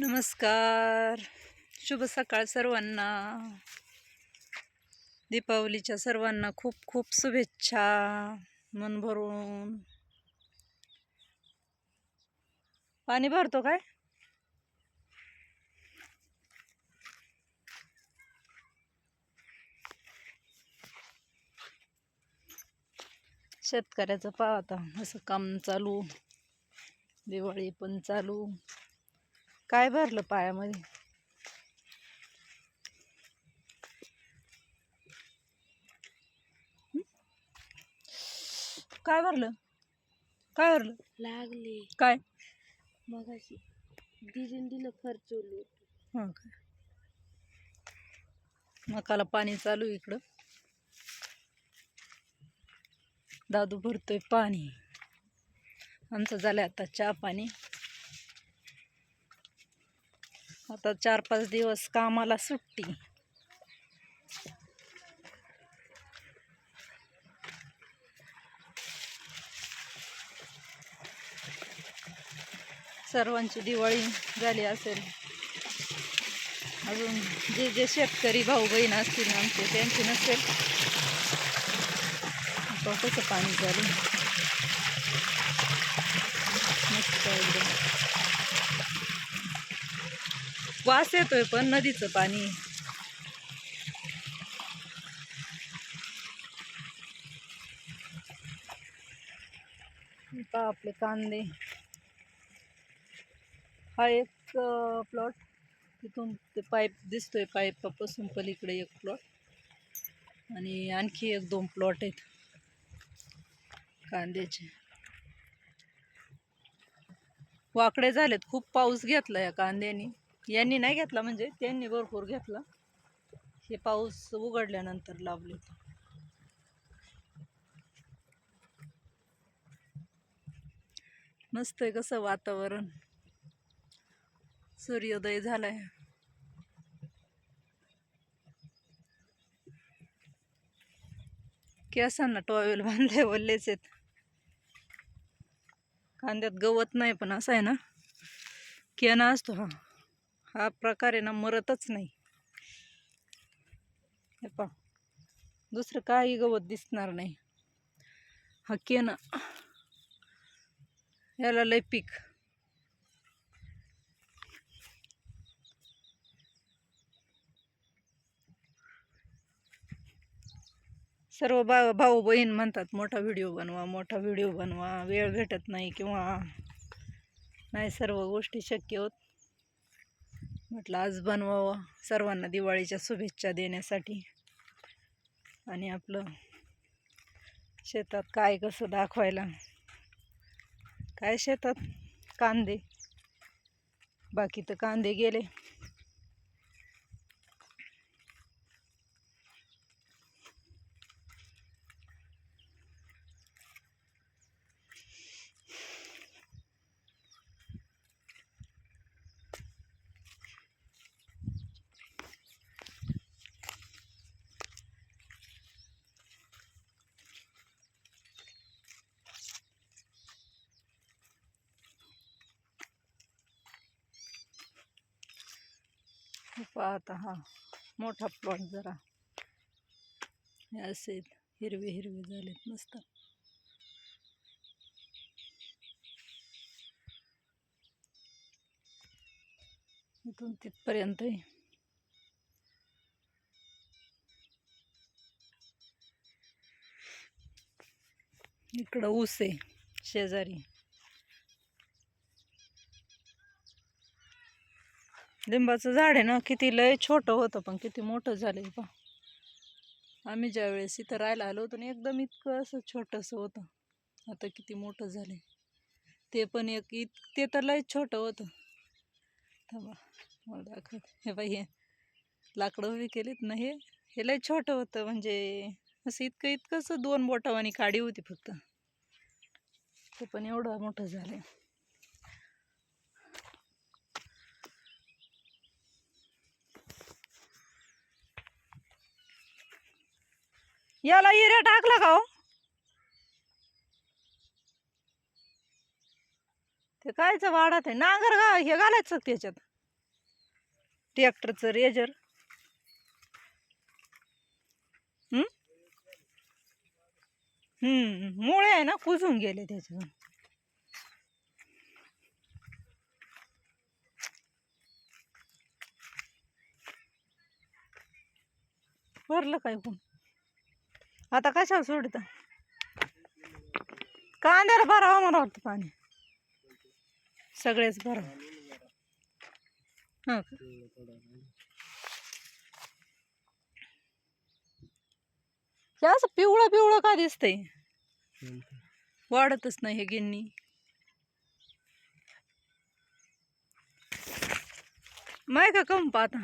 नमस्कार. शुभ सकाळ सर्वांना. दीपावलीच्या सर्वांना खूप खूप शुभेच्छा. मन भरून. पाणी भरतो काय? शेतकऱ्याचं पहा आता असं काम चालू. दिवाळी पण चालू. काय भरलं पायामध्ये? काय भरलं? काय भरलं? लागले. काय? मग अशी दिलं खर्चवलं हो काय मकाला पाणी चालू इकडं. दादू भरतोय पाणी. आमचं झालं आता चहा पाणी. आता चार पाच दिवस कामाला सुट्टी. सर्वांची दिवाळी झाली असेल. अजून जे जे शेतकरी भाऊ बहीण असतील आमचे त्यांची नसेल. कसं पाणी चालू? मस्त एकदम वास येतोय पण नदीचं पाणी. का आपले कांदे. हा एक प्लॉट तिथून ते पाईप दिसतोय पाईपापासून पलीकडे एक प्लॉट आणि आणखी एक दोन प्लॉट आहेत. कांद्याचे. वाकडे झालेत. खूप पाऊस घेतला या कांद्यानी. यांनी नाही घेतला म्हणजे त्यांनी भरपूर घेतला. हे पाऊस उघडल्यानंतर लावले मस्त आहे कसं वातावरण. सूर्योदय झालाय. केसांना टॉवेल बांधले वल्लेच आहेत. कांद्यात गवत नाही पण असं आहे ना? केना असतो हा. हा प्रकार आहे ना मरतच नाही. हे पा दुसरं काही गवत दिसणार नाही. हा केनं. याला लय पीक. सर्व बा भाऊ बहीण म्हणतात मोठा व्हिडिओ बनवा मोठा व्हिडिओ बनवा वेळ भेटत नाही किंवा नाही सर्व गोष्टी शक्य होत म्हटलं आज बनवावं सर्वांना दिवाळीच्या शुभेच्छा देण्यासाठी. आणि आपलं शेतात काय कसं दाखवायला? काय शेतात? कांदे. बाकी तर कांदे गेले. पाहता हा. मोठा प्लॉट जरा. हे असे हिरवे हिरवे झालेत मस्त. इथून तिथपर्यंत आहे. इकडं ऊस आहे शेजारी. लिंबाचं झाड आहे ना किती लय छोटं होतं पण किती मोठं झालंय पा आम्ही ज्या वेळेस इथं राहायला आलो होतो ना एकदम इतकं असं छोटंसं होतं. आता किती मोठं झालंय. ते पण एक इत ते तर लय छोटं होतं. थांबा मला दाखवत. हे बाई हे लाकडं उभी केलीत ना हे हे लय छोटं होतं म्हणजे असं इतकं इतकंच दोन बोटावानी काडी होती फक्त. ते पण एवढं मोठं झालं याला हिऱ्या टाकला का हो? ते कायचं वाढत आहे? नांगर घा हे घालायचं त्याच्यात. ट्रॅक्टरचं रेजर. हम्म हम्म मुळे आहे ना कुजून गेले त्याच्यातून. भरलं काय कोण? आता कशाला सोडत? कांद्याला भरावं मला वाटतं पाणी. सगळेच भरावं. हो हा हे असं पिवळं पिवळं का दिसतंय? वाढतच नाही हे गिन्नी. माय का कम आता?